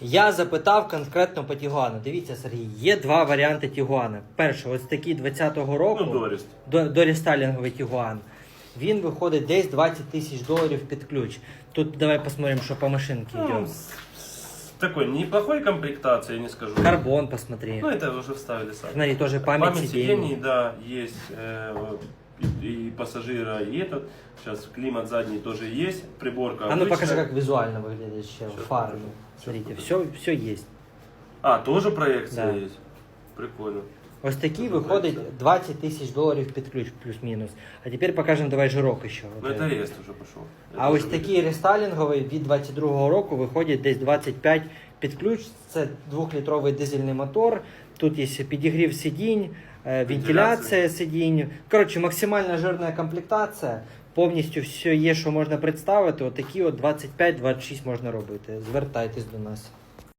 Я запитав конкретно по Тігуану. Дивіться, Сергій, є два варіанти Тігуана. Перший, ось такий 20-го року. Ну, Доріст. до, дорестайлінговий Тігуан. Він виходить десь 20 тисяч доларів під ключ. Тут давай посмотрим, що по машинці Ну, йде. с- с такой неплохой комплектацией, не скажу. Карбон, посмотри. Ну, это уже вставили сами. Смотри, тоже память, Память сидений. сидений, да, есть э, вот, пассажира, и этот. Сейчас климат задний тоже есть, приборка А ну обычная. покажи, как визуально выглядит еще Щас фары. покажу. Смотрите, Щас все, все есть. А, тоже проекция Да. есть? Прикольно. Ось такий Дуже виходить проекція. 20 тисяч доларів під ключ, плюс-мінус. А тепер покажемо давай жирок ще. Ну, От, это е. рест уже пошел. А ось такий рестайлінговий від 22-го року виходить десь 25 під ключ. Це 2-літровий дизельний мотор. Тут є підігрів сидінь, е, вентиляція сидінь. Коротше, максимально жирна комплектація. Повністю все є, що можна представити. Отакі от 25-26 можна робити. Звертайтесь до нас.